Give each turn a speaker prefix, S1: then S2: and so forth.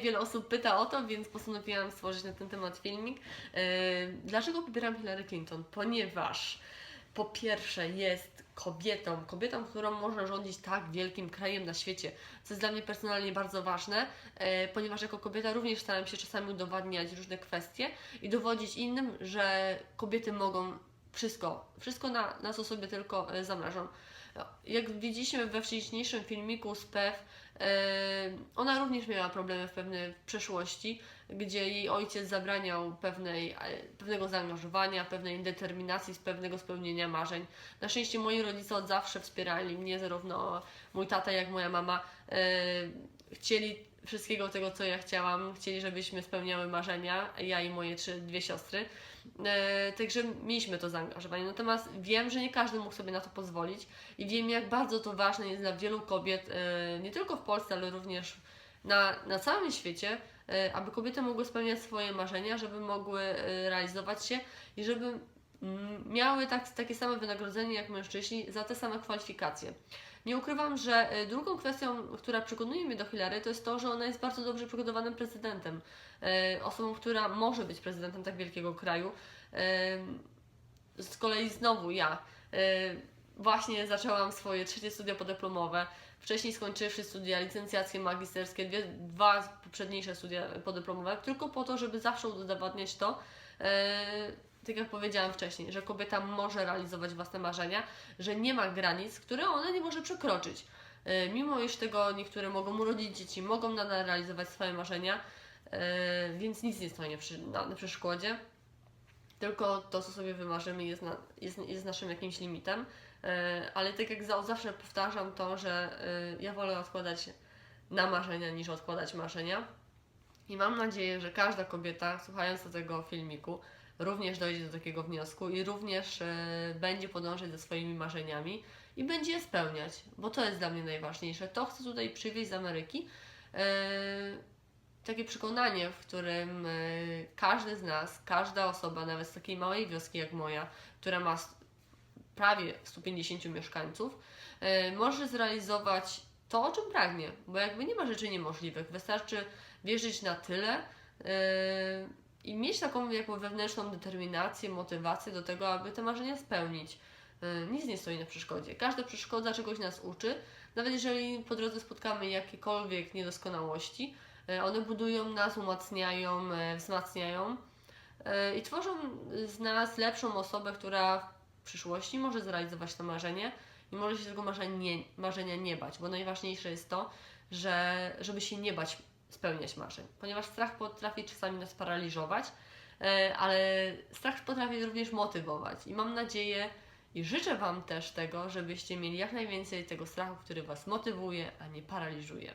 S1: wiele osób pyta o to, więc postanowiłam stworzyć na ten temat filmik. Yy, Dlaczego pobieram Hillary Clinton? Ponieważ po pierwsze jest kobietą, kobietą, którą może rządzić tak wielkim krajem na świecie, co jest dla mnie personalnie bardzo ważne, e, ponieważ jako kobieta również staram się czasami udowadniać różne kwestie i dowodzić innym, że kobiety mogą wszystko, wszystko na, na co sobie tylko e, zamierzą. Jak widzieliśmy we wcześniejszym filmiku z PEW, e, ona również miała problemy w pewnej przeszłości, gdzie jej ojciec zabraniał pewnej, e, pewnego zaangażowania, pewnej determinacji, z pewnego spełnienia marzeń. Na szczęście moi rodzice od zawsze wspierali mnie, zarówno mój tata, jak moja mama. E, chcieli wszystkiego tego, co ja chciałam, chcieli, żebyśmy spełniały marzenia, ja i moje trzy, dwie siostry. E, także mieliśmy to zaangażowanie. Natomiast wiem, że nie każdy mógł sobie na to pozwolić i wiem, jak bardzo to ważne jest dla wielu kobiet, e, nie tylko w Polsce, ale również na, na całym świecie, e, aby kobiety mogły spełniać swoje marzenia, żeby mogły e, realizować się i żeby mm, miały tak, takie same wynagrodzenie jak mężczyźni za te same kwalifikacje. Nie ukrywam, że e, drugą kwestią, która przekonuje mnie do Hilary, to jest to, że ona jest bardzo dobrze przygotowanym prezydentem. E, Osobą, która może być prezydentem tak wielkiego kraju. E, Z kolei znowu ja właśnie zaczęłam swoje trzecie studia podyplomowe. Wcześniej skończywszy studia licencjackie, magisterskie, dwie, dwa poprzedniejsze studia podyplomowe, tylko po to, żeby zawsze udowadniać to, tak jak powiedziałam wcześniej, że kobieta może realizować własne marzenia, że nie ma granic, które ona nie może przekroczyć. E, Mimo iż tego niektóre mogą urodzić dzieci, mogą nadal realizować swoje marzenia, e, więc nic nie stoi na, na, przeszkodzie. Tylko to, co sobie wymarzymy, jest, na, jest, jest naszym jakimś limitem. E, Ale tak jak za, zawsze powtarzam to, że ja wolę odkładać na marzenia niż odkładać marzenia. I mam nadzieję, że każda kobieta słuchająca tego filmiku również dojdzie do takiego wniosku i również e, będzie podążać za swoimi marzeniami i będzie je spełniać, bo to jest dla mnie najważniejsze. To chcę tutaj przywieźć z Ameryki. E, takie przekonanie, w którym e, każdy z nas, każda osoba, nawet z takiej małej wioski jak moja, która ma prawie 150 mieszkańców, może zrealizować to, o czym pragnie, bo jakby nie ma rzeczy niemożliwych. Wystarczy wierzyć na tyle i mieć taką jakby wewnętrzną determinację, motywację do tego, aby te marzenia spełnić. E, Nic nie stoi na przeszkodzie. Każda przeszkoda czegoś nas uczy, nawet jeżeli po drodze spotkamy jakiekolwiek niedoskonałości, e, one budują nas, umacniają, e, wzmacniają i tworzą z nas lepszą osobę, która w przyszłości może zrealizować to marzenie i może się tego marzenia nie, marzenia nie bać, bo najważniejsze jest to, że żeby się nie bać spełniać marzeń, ponieważ strach potrafi czasami nas paraliżować, e, ale strach potrafi również motywować i mam nadzieję i życzę Wam też tego, żebyście mieli jak najwięcej tego strachu, który Was motywuje, a nie paraliżuje.